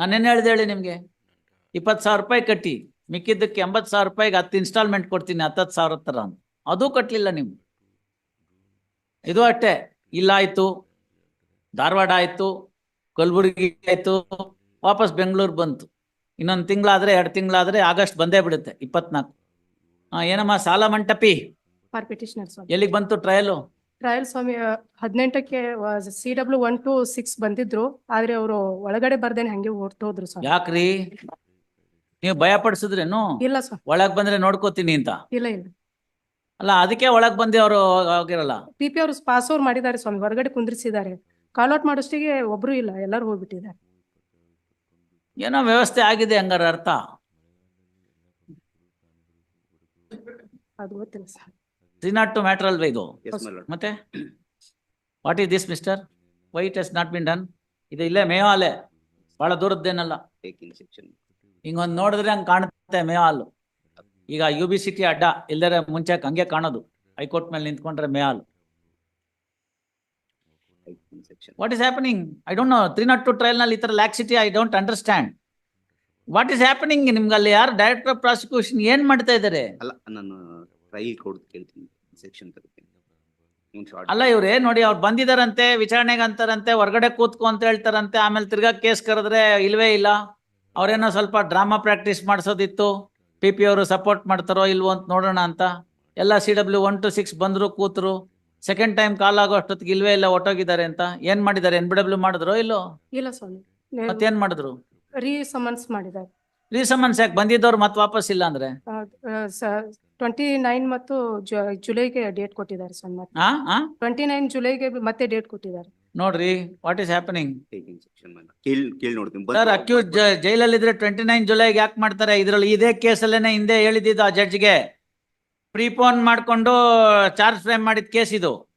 ನಾನೇನು ಹೇಳ್ದೆ ಹೇಳಿ ನಿಮ್ಗೆ? ಇಪ್ಪತ್ತು ಸಾವಿರ ರೂಪಾಯಿ ಕಟ್ಟಿ ಮಿಕ್ಕಿದ್ದಕ್ಕೆ ಎಂಬತ್ತು ಸಾವಿರ ರೂಪಾಯಿಗೆ ಹತ್ತು ಇನ್ಸ್ಟಾಲ್ಮೆಂಟ್ ಕೊಡ್ತೀನಿ ಹತ್ತತ್ತು ಸಾವಿರ ಹತ್ರ ಅಂತ ಅದೂ ಕಟ್ಟಲಿಲ್ಲ ನೀವು ಇದು ಅಷ್ಟೇ. ಇಲ್ಲಾಯ್ತು ಧಾರವಾಡ ಆಯ್ತು. ಕಲಬುರಗಿ ಆಯ್ತು. ವಾಪಸ್ ಬೆಂಗಳೂರು ಬಂತು. ಇನ್ನೊಂದು ತಿಂಗಳಾದ್ರೆ ಎರಡು ತಿಂಗಳಾದ್ರೆ ಆಗಸ್ಟ್ ಬಂದೇ ಬಿಡುತ್ತೆ ಇಪ್ಪತ್ನಾಲ್ಕು. ಏನಮ್ಮ ಸಾಲ ಮಂಟಪಿ? ಎಲ್ಲಿಗೆ ಬಂತು ಟ್ರಯಲು ಟ್ರಯಲ್ ಸ್ವಾಮಿ ಹದಿನೆಂಟಕ್ಕೆ C W one two six ಬಂದಿದ್ರು. ಆದ್ರೆ ಅವರು ಒಳಗಡೆ ಬರ್ದೇನೆ ಹಂಗೆ ಹೊರಟೋದ್ರು ಸ್ವಾಮಿ. ಯಾಕ್ರಿ? ನೀವು ಭಯ ಪಡಿಸಿದ್ರೇನು? ಇಲ್ಲ ಸರ್ ಒಳಗ್ ಬಂದ್ರೆ ನೋಡ್ಕೋತೀನಿ ಅಂತ? ಇಲ್ಲ ಇಲ್ಲ. ಅಲ್ಲ ಅದಕ್ಕೆ ಒಳಗ್ ಬಂದೆ ಅವರು ಹೋಗಿರಲ್ಲ ಪಿ ಪಿ ಅವರು ಪಾಸ್ ಓವರ್ ಮಾಡಿದ್ದಾರೆ ಸ್ವಾಮಿ ಹೊರಗಡೆ ಕುಂದ್ರಿಸಿದ್ದಾರೆ. ಕಾಲ್ ಔಟ್ ಮಾಡೋಷ್ಟಿಗೆ ಒಬ್ರು ಇಲ್ಲ ಎಲ್ಲರೂ ಹೋಗ್ಬಿಟ್ಟಿದ್ದಾರೆ. ಏನೋ ವ್ಯವಸ್ಥೆ ಆಗಿದೆ ಹಂಗಾರ ಅರ್ಥ? ಅದು ಗೊತ್ತಿಲ್ಲ sir three not two matter ಅಲ್ವೇ ಇದು? ಮತ್ತೆ? What is this mister why it has not been done ಇದು ಇಲ್ಲೇ ಮೇವಾಲೆ. ಬಹಳ ದೂರದ್ದೇನಲ್ಲ. ಹಿಂಗೊಂದು ನೋಡಿದ್ರೆ ಹಂಗೆ ಕಾಣುತ್ತೆ ಮೇವಾಲು. ಈಗ ಯು ಬಿ ಸಿಟಿ ಅಡ್ಡ. ಇಲ್ಲದ್ರೆ ಮುಂಚೆ ಹಂಗೆ ಕಾಣೋದು. ಹೈಕೋರ್ಟ್ ಮೇಲೆ ನಿಂತ್ಕೊಂಡ್ರೆ ಮೇ ಹಾಲು what is happening I don't know three not two ಟ್ರಯಲ್ನಲ್ಲಿ ಈ ತರ laxity I don't understand what is happening ನಿಮ್ಗೆ ಅಲ್ಲಿ ಯಾರು ಡೈರೆಕ್ಟರ್ ಆಫ್ ಪ್ರಾಸಿಕ್ಯೂಷನ್ ಏನ್ ಮಾಡ್ತಾ ಇದ್ದಾರೆ? ಅಲ್ಲ ನಾನು ಟ್ರೈಲ್ ಕೊಡ್ತೀನಿ ಕೇಳ್ತೀನಿ. ಸೆಕ್ಷನ್ ಅಲ್ಲ ಇವ್ರೆ ನೋಡಿ ಅವ್ರು ಬಂದಿದಾರಂತೆ ವಿಚಾರಣೆಗೆ ಅಂತಾರಂತೆ ಹೊರಗಡೆ ಕೂತ್ಕೊ ಅಂತ ಹೇಳ್ತಾರಂತೆ ಆಮೇಲೆ ತಿರ್ಗಾ ಕೇಸ್ ಕರೆದ್ರೆ ಇಲ್ವೇ ಇಲ್ಲ. ಅವ್ರೇನೋ ಸ್ವಲ್ಪ ಡ್ರಾಮಾ ಪ್ರಾಕ್ಟೀಸ್ ಮಾಡಿಸೋದಿತ್ತು ಪಿ ಪಿ ಅವರು ಸಪೋರ್ಟ್ ಮಾಡ್ತಾರೋ ಇಲ್ವೋ ಅಂತ ನೋಡೋಣ ಅಂತ. ಎಲ್ಲ C W one two six ಬಂದ್ರು ಕೂತ್ರು. ಸೆಕೆಂಡ್ ಟೈಮ್ ಕಾಲ್ ಆಗೋ ಅಷ್ಟೊತ್ತಿಗೆ ಇಲ್ವೇ ಇಲ್ಲ ಒಟ್ಟೋಗಿದ್ದಾರೆ ಅಂತ. ಏನ್ ಮಾಡಿದ್ದಾರೆ ಎನ್ ಬಿ ಡಬ್ಲ್ಯೂ ಮಾಡಿದ್ರು ಇಲ್ಲೋ? ಇಲ್ಲ ಸ್ವಾಮಿ. ಮತ್ತೇನ್ ಮಾಡಿದ್ರು? ರೀ ಸಮನ್ಸ್ ಮಾಡಿದ್ದಾರೆ. ರೀಸಮನ್ಸ್ ಯಾಕೆ ಬಂದಿದ್ದವ್ರು ಮತ್ತೆ ವಾಪಸ್ ಇಲ್ಲ ಅಂದ್ರೆ? ಟ್ವೆಂಟಿ ನೈನ್ ಮತ್ತು ಜು- ಜುಲೈಗೆ ಡೇಟ್ ಕೊಟ್ಟಿದ್ದಾರೆ ಸರ್ ಮತ್ತೆ. ಆ ಆ? ಟ್ವೆಂಟಿ ನೈನ್ ಜುಲೈಗೆ ಮತ್ತೆ ಡೇಟ್ ಕೊಟ್ಟಿದ್ದಾರೆ. ನೋಡ್ರಿ what is happening taking section ಕೇಳಿ ಕೇಳಿ ನೋಡ್ತೀನಿ. ಸರ್ ಅಕ್ಯೂಸ್ ಜೈಲಲ್ಲಿ ಇದ್ರೆ ಟ್ವೆಂಟಿ ನೈನ್ ಜುಲೈಗೆ ಯಾಕೆ ಮಾಡ್ತಾರೆ? ಇದ್ರಲ್ಲಿ ಇದೇ ಕೇಸಲ್ಲೇನೆ ಹಿಂದೆ ಹೇಳಿದ್ದು ಆ ಜಡ್ಜ್ಗೆ ಪ್ರೀಪೋನ್ ಮಾಡ್ಕೊಂಡು ಚಾರ್ಜ್ ಫ್ರೇಮ್ ಮಾಡಿದ ಕೇಸ್ ಇದು.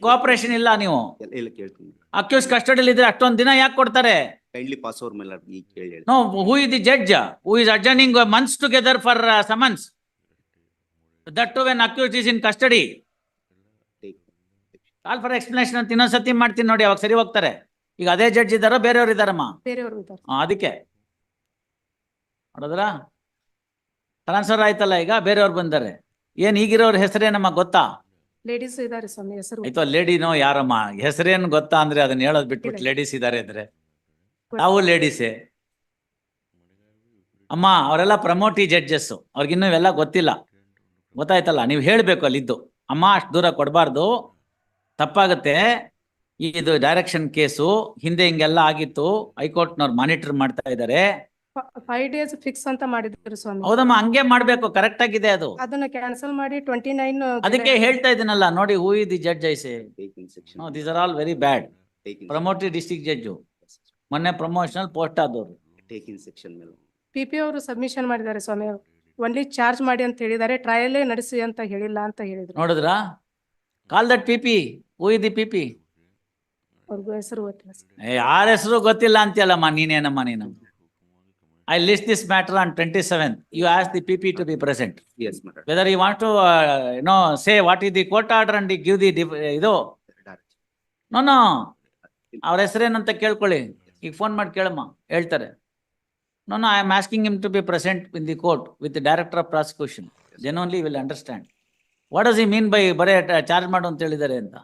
ಕೋಆಪರೇಷನ್ ಇಲ್ಲ ನೀವು. ಇಲ್ಲ- ಕೇಳ್ತೀನಿ. ಅಕ್ಯೂಸ್ ಕಸ್ಟಡಿಯಲ್ಲಿ ಇದ್ರೆ ಅಷ್ಟೊಂದ್ ದಿನ ಯಾಕೆ ಕೊಡ್ತಾರೆ? ಕೈಂಡ್ಲಿ ಪಾಸ್ ಓವರ್ ಮೇಲೆ ಈಗ ಕೇಳಿ ಹೇಳಿ. No who is the judge who is adjourning months together for summons that to when accused is in custody call for explanation ಅಂತ ಇನ್ನೊಂದ್ಸತಿ ಮಾಡ್ತೀನಿ ನೋಡಿ ಅವಾಗ ಸರಿ ಹೋಗ್ತಾರೆ. ಈಗ ಅದೇ ಜಡ್ಜ್ ಇದ್ದಾರೋ ಬೇರೆಯವ್ರು ಇದ್ದಾರಮ್ಮ? ಬೇರೆಯವರು ಇದ್ದಾರೆ. ಅದಕ್ಕೆ. ನೋಡಿದ್ರ? ಟ್ರಾನ್ಸ್ಫರ್ ಆಯ್ತಲ್ಲ ಈಗ ಬೇರೆಯವ್ರು ಬಂದಾರೆ. ಏನ್ ಈಗಿರೋರ್ ಹೆಸರೇನಮ್ಮ ಗೊತ್ತಾ? ಲೇಡೀಸ್ ಇದ್ದಾರೆ ಸ್ವಾಮಿ ಹೆಸರು ಆಯ್ತು ಲೇಡಿನೋ ಯಾರಮ್ಮ? ಹೆಸರೇನು ಗೊತ್ತಾ ಅಂದ್ರೆ ಅದನ್ನ ಹೇಳೋದ್ ಬಿಟ್ಬಿಟ್ಟು ಲೇಡೀಸ್ ಇದಾರೆ ಅಂದ್ರೆ. ನಾವು ಲೇಡೀಸೇ ಅಮ್ಮ ಅವರೆಲ್ಲ ಪ್ರಮೋಟಿ ಜಡ್ಜಸ್ ಅವ್ರಿಗಿನ್ನೂ ಇವೆಲ್ಲ ಗೊತ್ತಿಲ್ಲ. ಗೊತ್ತಾಯ್ತಲ್ಲ ನೀವು ಹೇಳ್ಬೇಕು ಅಲ್ಲಿದ್ದು. ಅಮ್ಮ ಅಷ್ಟು ದೂರ ಕೊಡಬಾರ್ದು. ತಪ್ಪಾಗುತ್ತೆ. ಇದು ಡೈರೆಕ್ಷನ್ ಕೇಸು ಹಿಂದೆ ಹಿಂಗೆಲ್ಲ ಆಗಿತ್ತು. ಹೈಕೋರ್ಟ್ನವ್ರು ಮಾನಿಟರ್ ಮಾಡ್ತಾ ಇದ್ದಾರೆ. ಫೈವ್ ಡೇಸ್ ಫಿಕ್ಸ್ ಅಂತ ಮಾಡಿದ್ರು ಸ್ವಾಮಿ. ಹೌದಮ್ಮ ಹಂಗೆ ಮಾಡ್ಬೇಕು ಕರೆಕ್ಟ್ ಆಗಿದೆ ಅದು. ಅದನ್ನ ಕ್ಯಾನ್ಸಲ್ ಮಾಡಿ ಟ್ವೆಂಟಿ ನೈನ್ ಅದಕ್ಕೆ ಹೇಳ್ತಾ ಇದ್ದೀನಲ್ಲ ನೋಡಿ who the judge I say these are all very bad promotee district judge ಮೊನ್ನೆ ಪ್ರಮೋಷನಲ್ ಪೋಸ್ಟ್ ಆದವರು. ಟೇಕಿಂಗ್ ಸೆಕ್ಷನ್ ಮೇಲೆ. ಪಿ ಪಿ ಅವರು ಸಬ್ಮಿಷನ್ ಮಾಡಿದ್ದಾರೆ ಸ್ವಾಮಿ ಒನ್ಲಿ ಚಾರ್ಜ್ ಮಾಡಿ ಅಂತ ಹೇಳಿದ್ದಾರೆ ಟ್ರಯಲ್ ನಡೆಸಿ ಅಂತ ಹೇಳಿಲ್ಲ ಅಂತ ಹೇಳಿದ್ರು. ನೋಡಿದ್ರಾ? Call that P P who the P P ಅವ್ರಿಗೂ ಹೆಸರು ಗೊತ್ತಿಲ್ಲ. ಯಾರ ಹೆಸರು ಗೊತ್ತಿಲ್ಲ ಅಂತೀಯಲ್ಲಮ್ಮ ನೀನೇನಮ್ಮ ನೀನು? I list this matter on twenty seven you ask the P P to be present yes madam whether you want to know say what is the court order and give the ಇದು? No no ಅವ್ರ ಹೆಸರೇನಂತ ಕೇಳ್ಕೊಳ್ಳಿ. ಈಗ phone ಮಾಡಿ ಕೇಳಮ್ಮ ಹೇಳ್ತಾರೆ. No no I am asking him to be present in the court with the director of prosecution then only will understand what does he mean by ಬರೇ charge ಮಾಡು ಅಂತ ಹೇಳಿದ್ದಾರೆ ಅಂತ?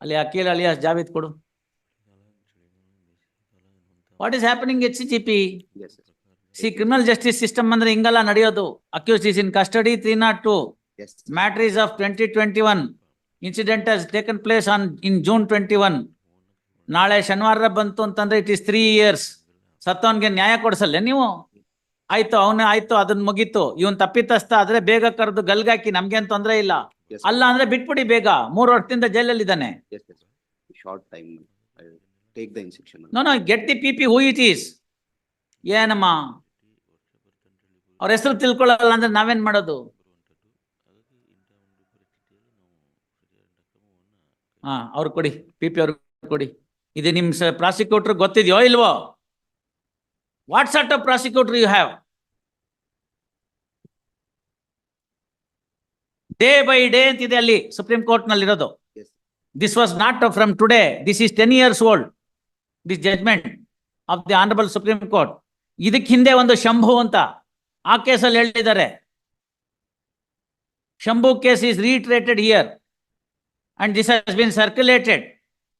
ಅಲ್ಲಿ ಅಕೀಲ್ ಅಲಿಯಾಸ್ ಜಾವೇದ್ ಕೊಡು. What is happening H C G P C criminal justice system ಅಂದ್ರೆ ಹಿಂಗಲ್ಲ ನಡೆಯೋದು. Accused is in custody three not two matters of twenty twenty one incident taken place on in June twenty one ನಾಳೆ ಶನಿವಾರ ಬಂತು ಅಂತಂದ್ರೆ it is three years ಸತ್ತವನ್ಗೆ ನ್ಯಾಯ ಕೊಡಿಸಲ್ಲ ನೀವು? ಆಯ್ತು ಅವನೇ ಆಯ್ತು ಅದನ್ನ ಮುಗೀತು. ಇವನ್ ತಪ್ಪಿತಸ್ಥ ಆದ್ರೆ ಬೇಗ ಕರೆದು ಗಲ್ಗಾಕಿ ನಮ್ಗೇನ್ ತೊಂದ್ರೆ ಇಲ್ಲ. ಅಲ್ಲ ಅಂದ್ರೆ ಬಿಟ್ಬಿಡಿ ಬೇಗ. ಮೂರು ವರ್ಷದಿಂದ ಜೈಲಲ್ಲಿ ಇದ್ದಾನೆ short time take the inspection no no get the P P who it is ಏನಮ್ಮ? ಅವ್ರ ಹೆಸರು ತಿಳ್ಕೊಳ್ಳಲ್ಲ ಅಂದ್ರೆ ನಾವೇನ್ ಮಾಡೋದು? ಹಾ ಅವ್ರು ಕೊಡಿ ಪಿ ಪಿ ಅವ್ರಿಗೆ ಕೊಡಿ. ಇದು ನಿಮ್ ಪ್ರಾಸಿಕ್ಯೂಟರ್ ಗೊತ್ತಿದೆಯೋ ಇಲ್ವೋ? What sort of prosecutor you have day by day ಅಂತಿದೆ ಅಲ್ಲಿ ಸುಪ್ರೀಂ ಕೋರ್ಟ್ನಲ್ಲಿ ಇರೋದು. This was not from today this is ten years old this judgment of the honourable supreme court ಇದಕ್ಕೆ ಹಿಂದೆ ಒಂದು ಶಂಭು ಅಂತ ಆ ಕೇಸಲ್ಲಿ ಹೇಳಿದ್ದಾರೆ. Shambhu case is reiterated here and this has been circulated.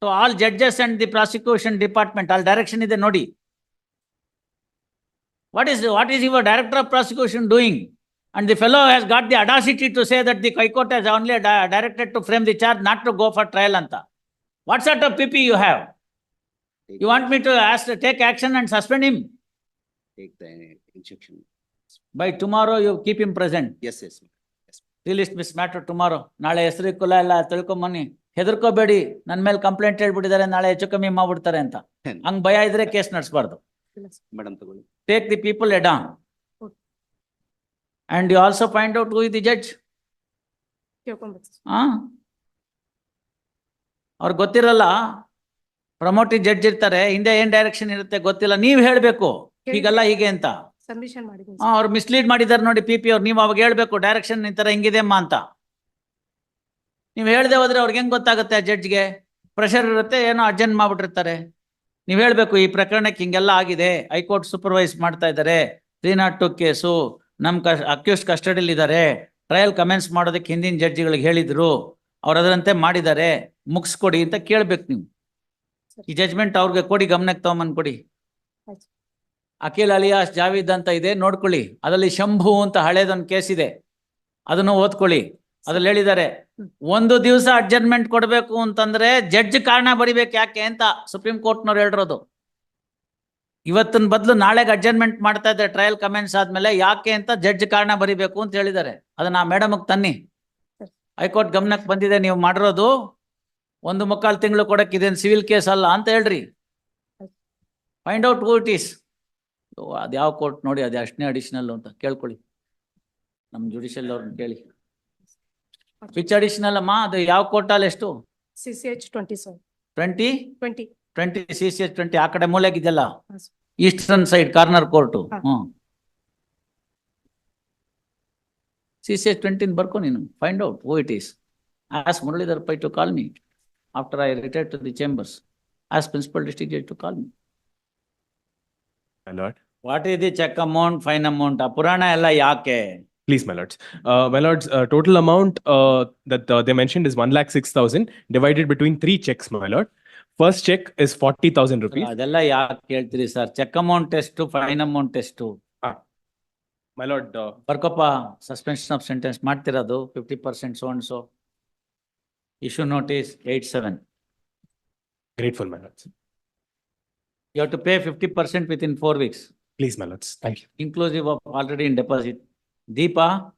To all judges and the prosecution department all direction ಇದೆ ನೋಡಿ what is what is your director of prosecution doing and the fellow has got the audacity to say that the High Court has only di- directed to frame the charge not to go for trial anta what sort of PP you have you want me to ask to take action and suspend him Take the instruction. by tomorrow you keep him present Yes, yes. ma'am. Miss matter tomorrow ನಾಳೆ ಹೆಸರು ಕುಲ ಎಲ್ಲ ತಿಳ್ಕೊಂಬನ್ನಿ ಹೆದರ್ಕೋಬೇಡಿ. ನನ್ ಮೇಲೆ complaint ಹೇಳ್ಬಿಟ್ಟಿದ್ದಾರೆ ನಾಳೆ ಹೆಚ್ಚು ಕಮ್ಮಿ ಮಾಡ್ಬಿಡ್ತಾರೆ ಅಂತ. ಹಂಗ್ ಭಯ ಇದ್ರೆ ಕೇಸ್ ನಡೆಸಬಾರ್ದು. ತಗೊಳ್ಳಿ. Take the people head on and you also find out who the judge. ಆ? ಅವ್ರಿಗೆ ಗೊತ್ತಿರಲ್ಲ ಪ್ರಮೋಟಿ ಜಡ್ಜ್ ಇರ್ತಾರೆ ಹಿಂದೆ ಏನ್ ಡೈರೆಕ್ಷನ್ ಇರುತ್ತೆ ಗೊತ್ತಿಲ್ಲ ನೀವ್ ಹೇಳ್ಬೇಕು. ಹೀಗಲ್ಲ ಹೀಗೆ ಅಂತ. ಅವ್ರು ಮಿಸ್ಲೀಡ್ ಮಾಡಿದಾರೆ ನೋಡಿ ಪಿ ಪಿ ಅವ್ರು ನೀವು ಅವಾಗ ಹೇಳ್ಬೇಕು ಡೈರೆಕ್ಷನ್ ಈ ತರ ಹಿಂಗಿದೆ ಅಮ್ಮ ಅಂತ. ನೀವ್ ಹೇಳ್ದೆ ಹೋದ್ರೆ ಅವ್ರಿಗೆ ಹೆಂಗ್ ಗೊತ್ತಾಗುತ್ತೆ ಆ ಜಡ್ಜ್ಗೆ? ಪ್ರೆಷರ್ ಇರುತ್ತೆ ಏನೋ ಅರ್ಜೆಂಟ್ ಮಾಡ್ಬಿಟ್ಟಿರ್ತಾರೆ. ನೀವ್ ಹೇಳ್ಬೇಕು ಈ ಪ್ರಕರಣಕ್ಕೆ ಹಿಂಗೆಲ್ಲ ಆಗಿದೆ. ಹೈಕೋರ್ಟ್ ಸೂಪರ್ವೈಸ್ ಮಾಡ್ತಾ ಇದ್ದಾರೆ. ತ್ರೀ ನಾಟ್ ಟು ಕೇಸು ನಮ್ ಕಸ್ ಅಕ್ಯೂಸ್ಟ್ ಕಸ್ಟಡಿಲಿ ಇದ್ದಾರೆ. ಟ್ರಯಲ್ ಕಮೆಂಟ್ಸ್ ಮಾಡೋದಕ್ಕೆ ಹಿಂದಿನ ಜಡ್ಜ್ಗಳಿಗೆ ಹೇಳಿದ್ರು. ಅವ್ರು ಅದರಂತೆ ಮಾಡಿದ್ದಾರೆ. ಮುಗಿಸ್ಕೊಡಿ ಅಂತ ಕೇಳ್ಬೇಕು ನೀವು. ಈ ಜಜ್ಮೆಂಟ್ ಅವ್ರಿಗೆ ಕೊಡಿ ಗಮನಕ್ಕೆ ತಗೊಂಬಂದ್ ಕೊಡಿ. ಅಖಿಲ್ ಅಲಿಯಾಸ್ ಜಾವೀದ್ ಅಂತ ಇದೆ ನೋಡ್ಕೊಳ್ಳಿ. ಅದರಲ್ಲಿ ಶಂಭು ಅಂತ ಹಳೇದೊಂದು ಕೇಸ್ ಇದೆ. ಅದನ್ನು ಓದ್ಕೊಳ್ಳಿ. ಅದ್ರಲ್ಲಿ ಹೇಳಿದ್ದಾರೆ, ಒಂದು ದಿವಸ ಅಡ್ಜಸ್ಟ್ಮೆಂಟ್ ಕೊಡ್ಬೇಕು ಅಂತಂದ್ರೆ ಜಡ್ಜ್ ಕಾರಣ ಬರಿಬೇಕು ಯಾಕೆ ಅಂತ ಸುಪ್ರೀಂ ಕೋರ್ಟ್ನವ್ರು ಹೇಳಿರೋದು. ಇವತ್ತಿನ ಬದಲು ನಾಳೆಗೆ ಅಡ್ಜಸ್ಟ್ಮೆಂಟ್ ಮಾಡ್ತಾ ಇದ್ದಾರೆ ಟ್ರಯಲ್ ಕಮೆಂಟ್ಸ್ ಆದ್ಮೇಲೆ ಯಾಕೆ ಅಂತ ಜಡ್ಜ್ ಕಾರಣ ಬರಿಬೇಕು ಅಂತ ಹೇಳಿದ್ದಾರೆ. ಅದನ್ನ ಆ ಮೇಡಮ್ಗೆ ತನ್ನಿ. ಹೈಕೋರ್ಟ್ ಗಮನಕ್ಕೆ ಬಂದಿದೆ, ನೀವು ಮಾಡಿರೋದು. ಒಂದು ಮುಕ್ಕಾಲು ತಿಂಗಳು ಕೊಡಕ್ಕೆ ಇದೇನು ಸಿವಿಲ್ ಕೇಸ್ ಅಲ್ಲ ಅಂತ ಹೇಳ್ರಿ. Find out who it is ಅದು ಯಾವ ಕೋರ್ಟ್ ನೋಡಿ ಅದು ಅಷ್ಟನೇ ಅಡಿಷನಲ್ ಅಂತ ಕೇಳ್ಕೊಳ್ಳಿ. ನಮ್ಮ ಜುಡಿಷಿಯಲ್ ಅವ್ರನ್ನ ಕೇಳಿ. ವಿಚ್ ಅಡಿಷನಲ್ ಅಮ್ಮ ಅದು ಯಾವ ಕೋರ್ಟಲ್ಲಿ ಎಷ್ಟು? C C H twenty sir twenty twenty twenty C C H twenty ಆ ಕಡೆ ಮೂಲೆಗಿದೆಯಲ್ಲ? ಹಾ. ಈಸ್ಟರ್ನ್ ಸೈಡ್ ಕಾರ್ನರ್ ಕೋರ್ಟು ಹಾ. ಹ್ಮ್. ಸಿ ಸಿ ಎಚ್ ಟ್ವೆಂಟಿನ್ ಬರ್ಕೊ ನೀನು. Find out who it is as Muralidhar Pai to call me after I retire to the chambers as principal district judge to call me My lord, what is the cheque amount fine amount ಆ ಪುರಾಣ ಎಲ್ಲ ಯಾಕೆ? please, my lords. Uh, my lords, uh, total amount, uh, that uh, they mentioned is one lakh six thousand divided between three checks, my lord. First check is forty thousand rupees. ಅದೆಲ್ಲ ಯಾಕೆ ಕೇಳ್ತೀರಿ sir cheque amount ಎಷ್ಟು fine amount ಎಷ್ಟು My lord, uh, ಬರ್ಕೊಪ್ಪ suspension of sentence ಮಾಡ್ತಿರೋದು fifty percent so and so issue notice eight seven grateful, my lords. You have to pay fifty percent within four weeks Please, my lords. Thank you. inclusive of already in deposit. Deepa,